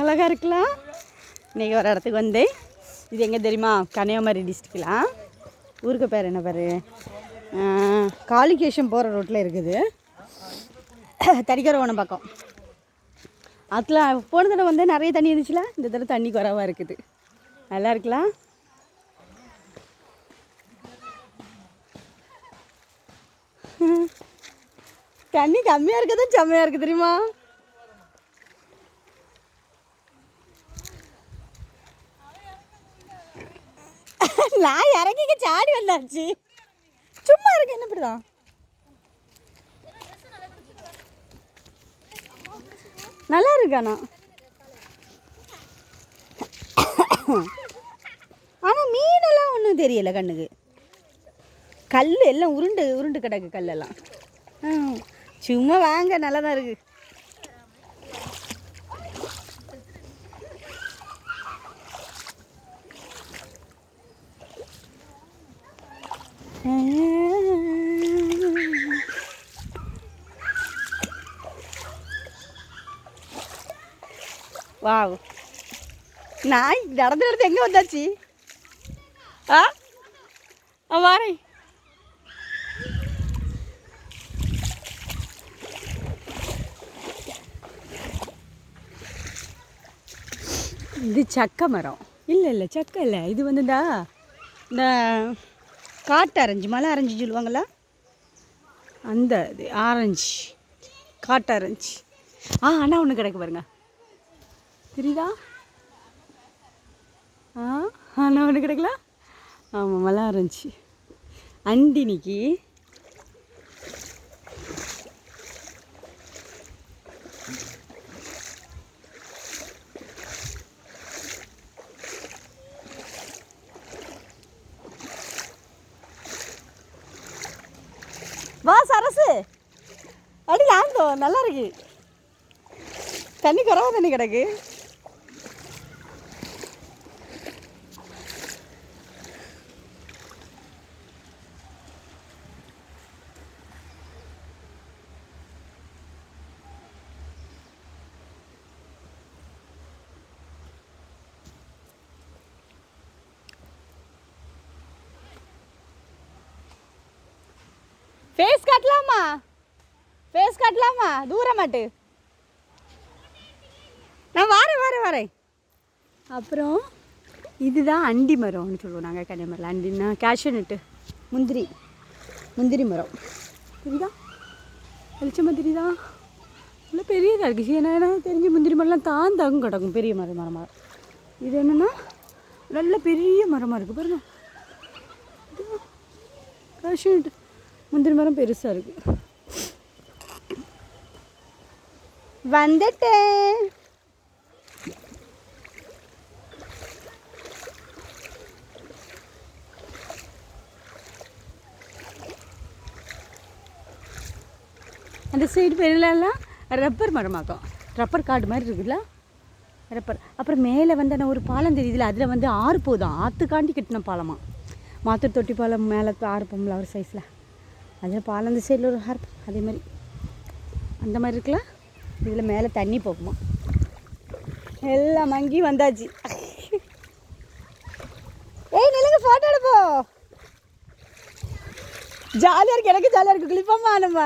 அழகா இருக்கலாம். இன்றைக்கி ஒரு இடத்துக்கு வந்தேன் இது எங்கே தெரியுமா? கன்னியாகுமரி டிஸ்ட்ரிக்லாம் ஊருக்கு பேர் என்ன பேர்? காளிகேஷன் போகிற ரோட்டில் இருக்குது. தடிக்கரவனம் பக்கம். அதில் போன தடவை வந்து நிறைய தண்ணி இருந்துச்சுல? இந்த தடவை தண்ணி குறைவாக இருக்குது. நல்லா இருக்கலாம்? தண்ணி கம்மியாக இருக்குது செம்மையாக இருக்குது தெரியுமா? நான் இறங்கிக்க சாடி வந்தாச்சு. சும்மா இருக்கு என்ன இப்படிதான்? நல்லா இருக்கானா ஆனால் மீனெல்லாம் ஒன்றும் தெரியல கண்ணுக்கு. கல் எல்லாம் உருண்டு உருண்டு கிடக்கு கல்லெல்லாம். ஆ, சும்மா வாங்க நல்லா தான் இருக்கு. வாவ். நாய் நடந்து நடந்து எங்கே வந்தாச்சு? ஆ? ஆ வாரேன். இது சக்கை மரம். இல்லை இல்லை சக்கை இல்லை. இது வந்துடா இந்த காட்டு ஆரஞ்சு மலை ஆரஞ்சு சொல்லுவாங்களா அந்த இது ஆரஞ்சு காட்டு ஆரஞ்சு ஆ அண்ணா ஒன்று கிடக்கு பாருங்க. தெரியுதா? ஆ அண்ணா ஒன்று கிடைக்கல? ஆமாம் மலை ஆரஞ்சு அண்டினிக்கு வா சரசு. அடி லாங்கோ நல்லா இருக்கு. தண்ணி குறவா தண்ணி கிடக்கு. ஃபேஸ் காட்டலாமா? ஃபேஸ் காட்டலாமா? தூரமாட்டு நான் வாரேன் வாரேன் வரேன். அப்புறம் இதுதான் அண்டி மரம்னு சொல்லுவோம் நாங்கள் கன்னியாகுமரியில் அண்டின்னா கேஷ்யூ நட்டு முந்திரி. முந்திரி மரம். தெரியுதா? வெளிச்சமாக தெரியுதா நல்லா பெரியதாக இருக்குது ஏன்னா தெரிஞ்சு முந்திரி மரம்லாம் தாந்தாகும் கிடக்கும். பெரிய மரம் மரமாக இது என்னென்னா நல்ல பெரிய மரமாக இருக்குது பாருங்க. கேஷ்யூ நட்டு முந்திரி மரம் பெருசாக இருக்கு. வந்துட்டேன். அந்த சைடு பேர்லாம் ரப்பர் மரமாக்கும். ரப்பர் காடு மாதிரி இருக்குல்ல ரப்பர் அப்புறம் மேலே வந்து அந்த ஒரு பாலம் தெரியுதுல அதில் வந்து ஆறு போதும். ஆற்றுக்காண்டி கட்டின பாலமா. மாத்தூர் தொட்டி பாலம் மேலே ஆறு போகும்ல ஒரு சைஸில் அதில் பாலம் அந்த சைடில் ஒரு ஹார்ப் அதே மாதிரி. அந்த மாதிரி இருக்குல்ல? இதில் மேலே தண்ணி போகுமா? எல்லாம் மங்கி வந்தாச்சு. ஏய் நில்லுங்க ஃபோட்டோ எடுப்போம் ஜாலியாக இருக்கு எனக்கு ஜாலியாக இருக்குது குளிப்போம்மா நம்ம